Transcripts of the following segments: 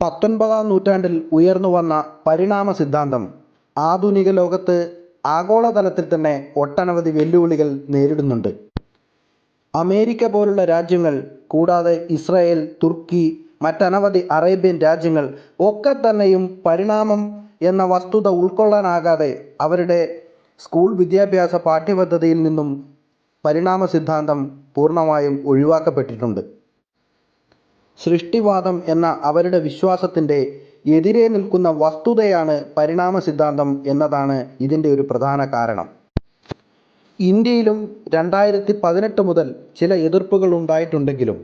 പത്തൊൻപതാം നൂറ്റാണ്ടിൽ ഉയർന്നു വന്ന പരിണാമ സിദ്ധാന്തം ആധുനിക ലോകത്ത് ആഗോളതലത്തിൽ തന്നെ ഒട്ടനവധി വെല്ലുവിളികൾ നേരിടുന്നുണ്ട്. അമേരിക്ക പോലുള്ള രാജ്യങ്ങൾ കൂടാതെ ഇസ്രായേൽ തുർക്കി മറ്റനവധി അറേബ്യൻ രാജ്യങ്ങൾ ഒക്കെ തന്നെയും പരിണാമം എന്ന വസ്തുത ഉൾക്കൊള്ളാനാകാതെ അവരുടെ സ്കൂൾ വിദ്യാഭ്യാസ പാഠ്യപദ്ധതിയിൽ നിന്നും പരിണാമ സിദ്ധാന്തം പൂർണമായും ഒഴിവാക്കപ്പെട്ടിട്ടുണ്ട്. സൃഷ്ടിവാദം എന്ന അവരുടെ വിശ്വാസത്തിന്റെ എതിരെ നിൽക്കുന്ന വസ്തുതയാണ് പരിണാമ സിദ്ധാന്തം എന്നതാണ് ഇതിന്റെ ഒരു പ്രധാന കാരണം. ഇന്ത്യയിലും രണ്ടായിരത്തി പതിനെട്ട് മുതൽ ചില എതിർപ്പുകൾ ഉണ്ടായിട്ടുണ്ടെങ്കിലും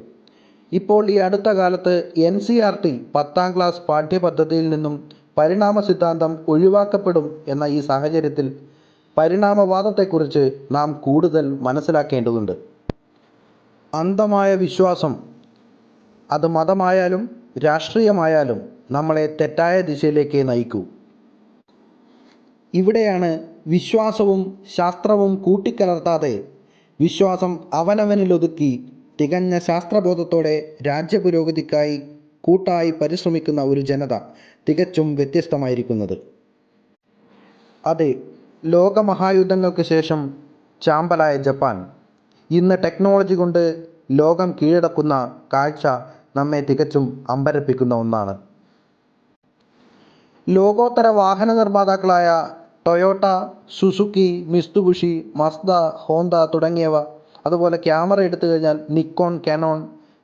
ഇപ്പോൾ ഈ അടുത്ത കാലത്ത് എൻ സി ആർ ടി പത്താം ക്ലാസ് പാഠ്യപദ്ധതിയിൽ നിന്നും പരിണാമ സിദ്ധാന്തം ഒഴിവാക്കപ്പെടും എന്ന ഈ സാഹചര്യത്തിൽ പരിണാമവാദത്തെക്കുറിച്ച് നാം കൂടുതൽ മനസ്സിലാക്കേണ്ടതുണ്ട്. അന്ധമായ വിശ്വാസം അത് മതമായാലും രാഷ്ട്രീയമായാലും നമ്മളെ തെറ്റായ ദിശയിലേക്ക് നയിക്കൂ. ഇവിടെയാണ് വിശ്വാസവും ശാസ്ത്രവും കൂട്ടിക്കലർത്താതെ വിശ്വാസം അവനവനിലൊതുക്കി തികഞ്ഞ ശാസ്ത്രബോധത്തോടെ രാജ്യപുരോഗതിക്കായി കൂട്ടായി പരിശ്രമിക്കുന്ന ഒരു ജനത തികച്ചും വ്യത്യസ്തമായിരിക്കുന്നത്. അതെ ലോകമഹായുദ്ധങ്ങൾക്ക് ശേഷം ചാമ്പലായ ജപ്പാൻ. ഇന്ന് ടെക്നോളജി കൊണ്ട് ലോകം കീഴടക്കുന്ന കാഴ്ച നമ്മെ തികച്ചും അമ്പരപ്പിക്കുന്ന ഒന്നാണ്. ലോകോത്തര വാഹന നിർമ്മാതാക്കളായ Toyota Suzuki Mitsubishi Mazda Honda തുടങ്ങിയവ അതുപോലെ ക്യാമറ എടുത്തു കഴിഞ്ഞാൽ Nikon Canon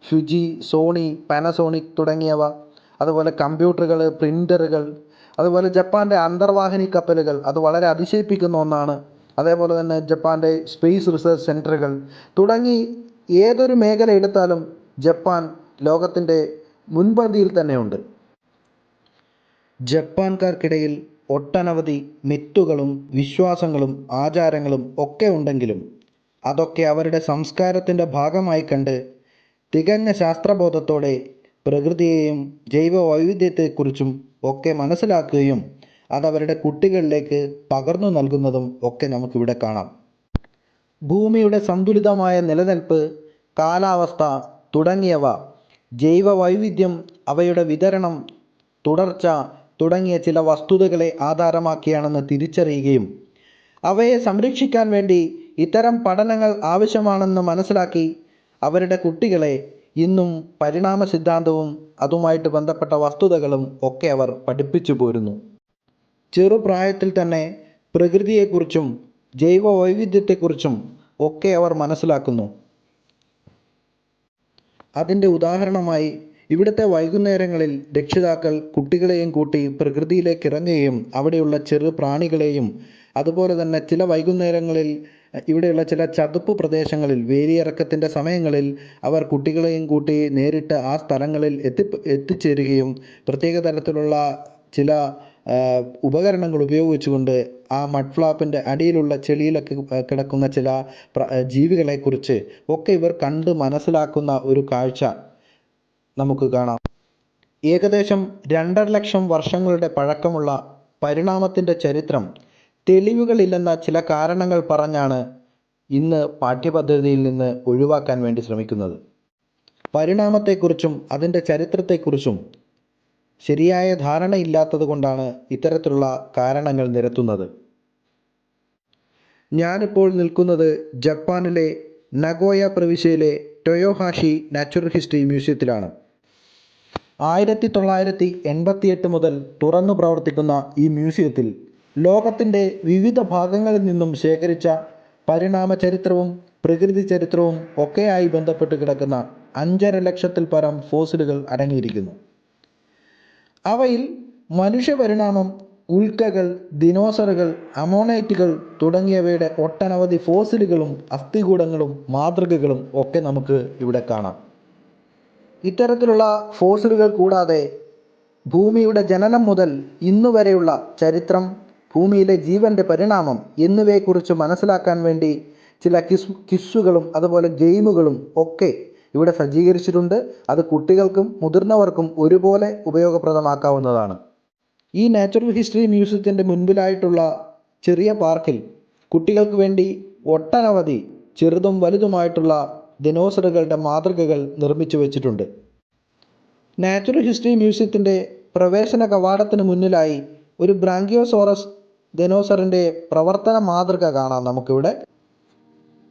Fuji Sony Panasonic തുടങ്ങിയവ അതുപോലെ കമ്പ്യൂട്ടറുകൾ പ്രിന്ററുകൾ അതുപോലെ ജപ്പാന്റെ അന്തർവാഹിനി കപ്പലുകൾ അത് വളരെ അതിശയിപ്പിക്കുന്ന ഒന്നാണ്. അതേപോലെ തന്നെ ജപ്പാന്റെ സ്പേസ് റിസർച്ച് സെന്ററുകൾ തുടങ്ങി ഏതൊരു മേഖല എടുത്താലും ജപ്പാൻ ലോകത്തിന്റെ മുൻപന്തിയിൽ തന്നെയുണ്ട്. ജപ്പാൻകാർക്കിടയിൽ ഒട്ടനവധി മിത്തുകളും വിശ്വാസങ്ങളും ആചാരങ്ങളും ഒക്കെ ഉണ്ടെങ്കിലും അതൊക്കെ അവരുടെ സംസ്കാരത്തിന്റെ ഭാഗമായി കണ്ട് തികഞ്ഞ ശാസ്ത്രബോധത്തോടെ പ്രകൃതിയെയും ജൈവ വൈവിധ്യത്തെക്കുറിച്ചും ഒക്കെ മനസ്സിലാക്കുകയും അതവരുടെ കുട്ടികളിലേക്ക് പകർന്നു നൽകുന്നതും ഒക്കെ നമുക്കിവിടെ കാണാം. ഭൂമിയുടെ സന്തുലിതമായ നിലനിൽപ്പ് കാലാവസ്ഥ തുടങ്ങിയവ ജൈവ വൈവിധ്യം അവയുടെ വിതരണം തുടർച്ച തുടങ്ങിയ ചില വസ്തുതകളെ ആധാരമാക്കിയാണെന്ന് തിരിച്ചറിയുകയും അവയെ സംരക്ഷിക്കാൻ വേണ്ടി ഇത്തരം പഠനങ്ങൾ ആവശ്യമാണെന്ന് മനസ്സിലാക്കി അവരുടെ കുട്ടികളെ ഇന്നും പരിണാമ സിദ്ധാന്തവും അതുമായിട്ട് ബന്ധപ്പെട്ട വസ്തുതകളും ഒക്കെ അവർ പഠിപ്പിച്ചു പോരുന്നു. ചെറുപ്രായത്തിൽ തന്നെ പ്രകൃതിയെക്കുറിച്ചും ജൈവ വൈവിധ്യത്തെക്കുറിച്ചും ഒക്കെ അവർ മനസ്സിലാക്കുന്നു. അതിന്റെ ഉദാഹരണമായി ഇവിടുത്തെ വൈകുന്നേരങ്ങളിൽ രക്ഷിതാക്കൾ കുട്ടികളെയും കൂട്ടി പ്രകൃതിയിലേക്ക് ഇറങ്ങുകയും അവിടെയുള്ള ചെറു പ്രാണികളെയും അതുപോലെ തന്നെ ചില വൈകുന്നേരങ്ങളിൽ ഇവിടെയുള്ള ചില ചതുപ്പ് പ്രദേശങ്ങളിൽ വേലിയിറക്കത്തിന്റെ സമയങ്ങളിൽ അവർ കുട്ടികളെയും കൂട്ടി നേരിട്ട് ആ സ്ഥലങ്ങളിൽ എത്തി എത്തിച്ചേരുകയും പ്രത്യേക തരത്തിലുള്ള ചില ഉപകരണങ്ങൾ ഉപയോഗിച്ചുകൊണ്ട് ആ മഡ് ഫ്ലാപ്പിന്റെ അടിയിലുള്ള ചെളിയിലൊക്കെ കിടക്കുന്ന ചില ജീവികളെക്കുറിച്ച് ഒക്കെ ഇവർ കണ്ട് മനസ്സിലാക്കുന്ന ഒരു കാഴ്ച നമുക്ക് കാണാം. ഏകദേശം രണ്ടര ലക്ഷം വർഷങ്ങളുടെ പഴക്കമുള്ള പരിണാമത്തിന്റെ ചരിത്രം തെളിവുകളില്ലെന്ന ചില കാരണങ്ങൾ പറഞ്ഞാണ് ഇന്ന് പാഠ്യപദ്ധതിയിൽ നിന്ന് ഒഴിവാക്കാൻ വേണ്ടി ശ്രമിക്കുന്നത്. പരിണാമത്തെക്കുറിച്ചും അതിന്റെ ചരിത്രത്തെക്കുറിച്ചും ശരിയായ ധാരണയില്ലാത്തത് കൊണ്ടാണ് ഇത്തരത്തിലുള്ള കാരണങ്ങൾ നിരത്തുന്നത്. ഞാനിപ്പോൾ നിൽക്കുന്നത് ജപ്പാനിലെ നഗോയ പ്രവിശ്യയിലെ ടൊയോഹാഷി നാച്ചുറൽ ഹിസ്റ്ററി മ്യൂസിയത്തിലാണ്. ആയിരത്തി തൊള്ളായിരത്തി എൺപത്തിയെട്ട് മുതൽ തുറന്നു പ്രവർത്തിക്കുന്ന ഈ മ്യൂസിയത്തിൽ ലോകത്തിന്റെ വിവിധ ഭാഗങ്ങളിൽ നിന്നും ശേഖരിച്ച പരിണാമ ചരിത്രവും പ്രകൃതി ചരിത്രവും ഒക്കെയായി ബന്ധപ്പെട്ട് കിടക്കുന്ന അഞ്ചര ലക്ഷത്തിൽ പരം ഫോസിലുകൾ അടങ്ങിയിരിക്കുന്നു. അവയിൽ മനുഷ്യപരിണാമം ഉൽക്കകൾ ദിനോസറുകൾ അമോണൈറ്റുകൾ തുടങ്ങിയവയുടെ ഒട്ടനവധി ഫോസിലുകളും അസ്ഥികൂടങ്ങളും മാതൃകകളും ഒക്കെ നമുക്ക് ഇവിടെ കാണാം. ഇത്തരത്തിലുള്ള ഫോസിലുകൾ കൂടാതെ ഭൂമിയുടെ ജനനം മുതൽ ഇന്നു വരെയുള്ള ചരിത്രം ഭൂമിയിലെ ജീവന്റെ പരിണാമം എന്നിവയെക്കുറിച്ച് മനസ്സിലാക്കാൻ വേണ്ടി ചില കിസ് കിസ്സുകളും അതുപോലെ ഗെയിമുകളും ഒക്കെ ഇവിടെ സജ്ജീകരിച്ചിട്ടുണ്ട്. അത് കുട്ടികൾക്കും മുതിർന്നവർക്കും ഒരുപോലെ ഉപയോഗപ്രദമാക്കാവുന്നതാണ്. ഈ നാച്ചുറൽ ഹിസ്റ്ററി മ്യൂസിയത്തിന്റെ മുൻപിലായിട്ടുള്ള ചെറിയ പാർക്കിൽ കുട്ടികൾക്ക് വേണ്ടി ഒട്ടനവധി ചെറുതും വലുതുമായിട്ടുള്ള ദിനോസറുകളുടെ മാതൃകകൾ നിർമ്മിച്ചു വച്ചിട്ടുണ്ട്. നാച്ചുറൽ ഹിസ്റ്ററി മ്യൂസിയത്തിന്റെ പ്രവേശന കവാടത്തിന് മുന്നിലായി ഒരു ബ്രാങ്കിയോസോറസ് ദിനോസറിന്റെ പ്രവർത്തന മാതൃക കാണാം നമുക്കിവിടെ.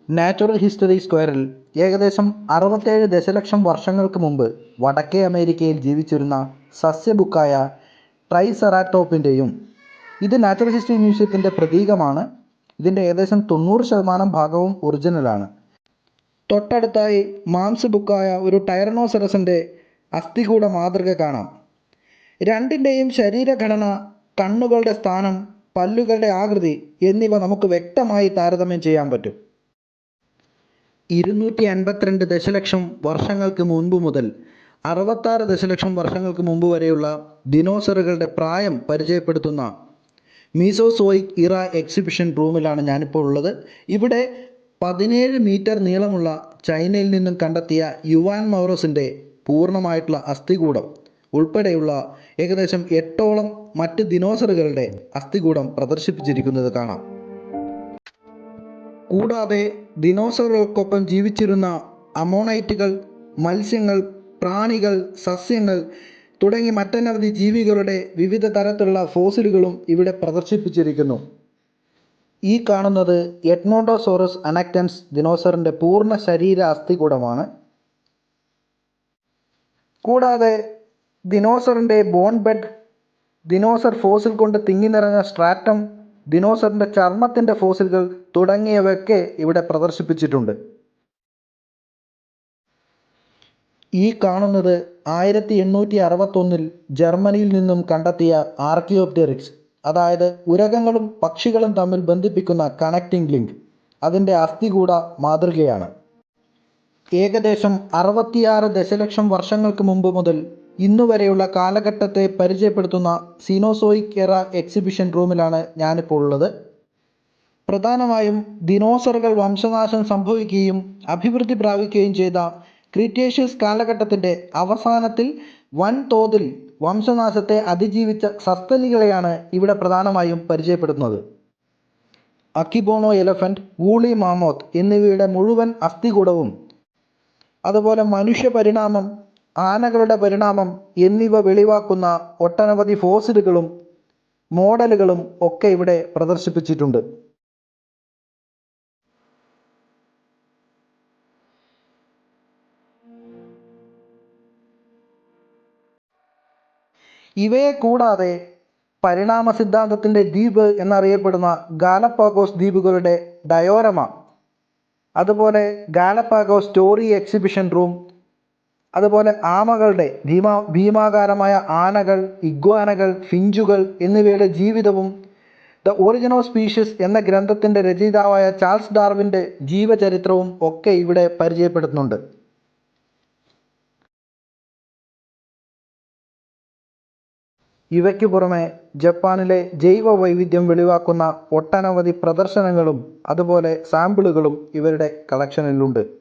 നാച്ചുറൽ ഹിസ്റ്ററി സ്ക്വയറിൽ ഏകദേശം അറുപത്തേഴ് ദശലക്ഷം വർഷങ്ങൾക്ക് മുമ്പ് വടക്കേ അമേരിക്കയിൽ ജീവിച്ചിരുന്ന സസ്യബുക്കായ ട്രൈസെറാറ്റോപ്പിന്റെയും ഇത് നാച്ചുറൽ ഹിസ്റ്ററി മ്യൂസിയത്തിന്റെ പ്രതീകമാണ്. ഇതിന്റെ ഏകദേശം തൊണ്ണൂറ് ശതമാനം ഭാഗവും ഒറിജിനലാണ് തൊട്ടടുത്തായി മാംസബുക്കായ ഒരു ടൈറനോസെറസിന്റെ അസ്ഥികൂട മാതൃക കാണാം. രണ്ടിന്റെയും ശരീരഘടന കണ്ണുകളുടെ സ്ഥാനം പല്ലുകളുടെ ആകൃതി എന്നിവ നമുക്ക് വ്യക്തമായി താരതമ്യം ചെയ്യാൻ പറ്റും. ഇരുന്നൂറ്റി അൻപത്തിരണ്ട് ദശലക്ഷം വർഷങ്ങൾക്ക് മുൻപ് മുതൽ അറുപത്താറ് ദശലക്ഷം വർഷങ്ങൾക്ക് മുമ്പ് വരെയുള്ള ദിനോസറുകളുടെ പ്രായം പരിചയപ്പെടുത്തുന്ന മീസോസോയിക് ഇറ എക്സിബിഷൻ റൂമിലാണ് ഞാനിപ്പോൾ ഉള്ളത്. ഇവിടെ പതിനേഴ് മീറ്റർ നീളമുള്ള ചൈനയിൽ നിന്നും കണ്ടെത്തിയ യുവാൻ മൗറസിന്റെ പൂർണമായിട്ടുള്ള അസ്ഥികൂടം ഉൾപ്പെടെയുള്ള ഏകദേശം എട്ടോളം മറ്റ് ദിനോസറുകളുടെ അസ്ഥികൂടം പ്രദർശിപ്പിച്ചിരിക്കുന്നത് കാണാം. കൂടാതെ ദിനോസറുകൾക്കൊപ്പം ജീവിച്ചിരുന്ന അമോണൈറ്റുകൾ മത്സ്യങ്ങൾ പ്രാണികൾ സസ്യങ്ങൾ തുടങ്ങി മറ്റനവധി ജീവികളുടെ വിവിധ തരത്തിലുള്ള ഫോസിലുകളും ഇവിടെ പ്രദർശിപ്പിച്ചിരിക്കുന്നു. ഈ കാണുന്നത് എഡ്മോണ്ടോസോറസ് അനക്റ്റൻസ് ദിനോസറിന്റെ പൂർണ ശരീര അസ്ഥികൂടമാണ്. കൂടാതെ ദിനോസറിന്റെ ബോൺ ബെഡ് ദിനോസർ ഫോസിൽ കൊണ്ട് തിങ്ങി നിറഞ്ഞ സ്ട്രാറ്റം ദിനോസറിന്റെ ചർമ്മത്തിന്റെ ഫോസിലുകൾ തുടങ്ങിയവയൊക്കെ ഇവിടെ പ്രദർശിപ്പിച്ചിട്ടുണ്ട്. ഈ കാണുന്നത് ആയിരത്തി എണ്ണൂറ്റി അറുപത്തൊന്നിൽ ജർമ്മനിയിൽ നിന്നും കണ്ടെത്തിയ ആർക്കിയോപ്റ്റെറിക്സ് അതായത് ഉരകങ്ങളും പക്ഷികളും തമ്മിൽ ബന്ധിപ്പിക്കുന്ന കണക്റ്റിംഗ് ലിങ്ക്. അതിന്റെ അസ്ഥികൂട മാതൃകയാണ്. ഏകദേശം അറുപത്തിയാറ് ദശലക്ഷം വർഷങ്ങൾക്ക് മുമ്പ് മുതൽ ഇന്നു വരെയുള്ള കാലഘട്ടത്തെ പരിചയപ്പെടുത്തുന്ന സീനോസോയിക് എറ എക്സിബിഷൻ റൂമിലാണ് ഞാനിപ്പോൾ ഉള്ളത്. പ്രധാനമായും ദിനോസറുകൾ വംശനാശം സംഭവിക്കുകയും അഭിവൃദ്ധി പ്രാപിക്കുകയും ചെയ്ത ക്രിറ്റേഷ്യസ് കാലഘട്ടത്തിന്റെ അവസാനത്തിൽ വൻതോതിൽ വംശനാശത്തെ അതിജീവിച്ച സസ്തനികളെയാണ് ഇവിടെ പ്രധാനമായും പരിചയപ്പെടുത്തുന്നത്. അക്കിബോണോ എലഫന്റ് വൂളി മാമോത്ത് എന്നിവയുടെ മുഴുവൻ അസ്ഥികൂടവും അതുപോലെ മനുഷ്യ പരിണാമം ആനകളുടെ പരിണാമം എന്നിവ വെളിവാക്കുന്ന ഒട്ടനവധി ഫോസിലുകളും മോഡലുകളും ഒക്കെ ഇവിടെ പ്രദർശിപ്പിച്ചിട്ടുണ്ട്. ഇവയെ കൂടാതെ പരിണാമ സിദ്ധാന്തത്തിന്റെ ദ്വീപ് എന്നറിയപ്പെടുന്ന ഗാലപ്പാഗോസ് ദ്വീപുകളുടെ ഡയോരമ അതുപോലെ ഗാലപ്പാഗോസ് സ്റ്റോറി എക്സിബിഷൻ റൂം അതുപോലെ ആമകളുടെ ഭീമാ ഭീമാകാരമായ ആനകൾ ഇഗ്വാനകൾ ഫിഞ്ചുകൾ എന്നിവയുടെ ജീവിതവും ദ ഒറിജിൻ ഓഫ് സ്പീഷ്യസ് എന്ന ഗ്രന്ഥത്തിന്റെ രചയിതാവായ ചാൾസ് ഡാർവിന്റെ ജീവചരിത്രവും ഒക്കെ ഇവിടെ പരിചയപ്പെടുത്തുന്നുണ്ട്. ഇവയ്ക്ക് പുറമെ ജപ്പാനിലെ ജൈവ വൈവിധ്യം വെളിവാക്കുന്ന ഒട്ടനവധി പ്രദർശനങ്ങളും അതുപോലെ സാമ്പിളുകളും ഇവരുടെ കളക്ഷനിലുണ്ട്.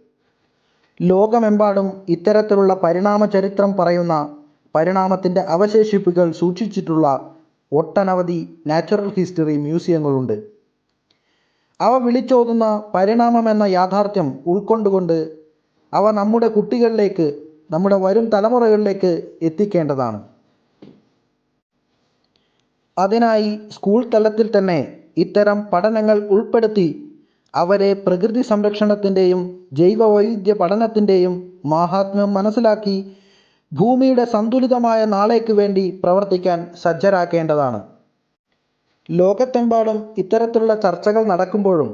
ലോകമെമ്പാടും ഇത്തരത്തിലുള്ള പരിണാമ ചരിത്രം പറയുന്ന പരിണാമത്തിന്റെ അവശേഷിപ്പുകൾ സൂക്ഷിച്ചിട്ടുള്ള ഒട്ടനവധി നാച്ചുറൽ ഹിസ്റ്ററി മ്യൂസിയങ്ങളുണ്ട്. അവ വിളിച്ചോതുന്ന പരിണാമമെന്ന യാഥാർത്ഥ്യം ഉൾക്കൊണ്ടുകൊണ്ട് അവ നമ്മുടെ കുട്ടികളിലേക്ക് നമ്മുടെ വരും തലമുറകളിലേക്ക് എത്തിക്കേണ്ടതാണ്. അതിനായി സ്കൂൾ തലത്തിൽ തന്നെ ഇത്തരം പഠനങ്ങൾ ഉൾപ്പെടുത്തി അവരെ പ്രകൃതി സംരക്ഷണത്തിന്റെയും ജൈവ വൈവിധ്യ പഠനത്തിന്റെയും മഹാത്മ്യം മനസ്സിലാക്കി ഭൂമിയുടെ സന്തുലിതമായ നാളേക്ക് വേണ്ടി പ്രവർത്തിക്കാൻ സജ്ജരാക്കേണ്ടതാണ്. ലോകത്തെമ്പാടും ഇത്തരത്തിലുള്ള ചർച്ചകൾ നടക്കുമ്പോഴും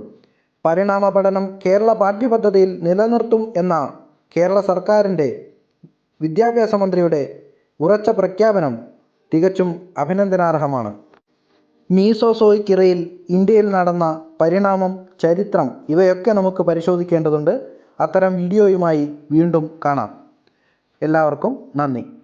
പരിണാമ പഠനം കേരള പാഠ്യപദ്ധതിയിൽ നിലനിർത്തും എന്ന കേരള സർക്കാരിന്റെ വിദ്യാഭ്യാസ മന്ത്രിയുടെ ഉറച്ച പ്രഖ്യാപനം തികച്ചും അഭിനന്ദനാർഹമാണ്. മീസോസോയിക് ഇറയിൽ ഇന്ത്യയിൽ നടന്ന പരിണാമം ചരിത്രം ഇവയൊക്കെ നമുക്ക് പരിശോധിക്കേണ്ടതുണ്ട്. അത്തരം വീഡിയോയുമായി വീണ്ടും കാണാം. എല്ലാവർക്കും നന്ദി.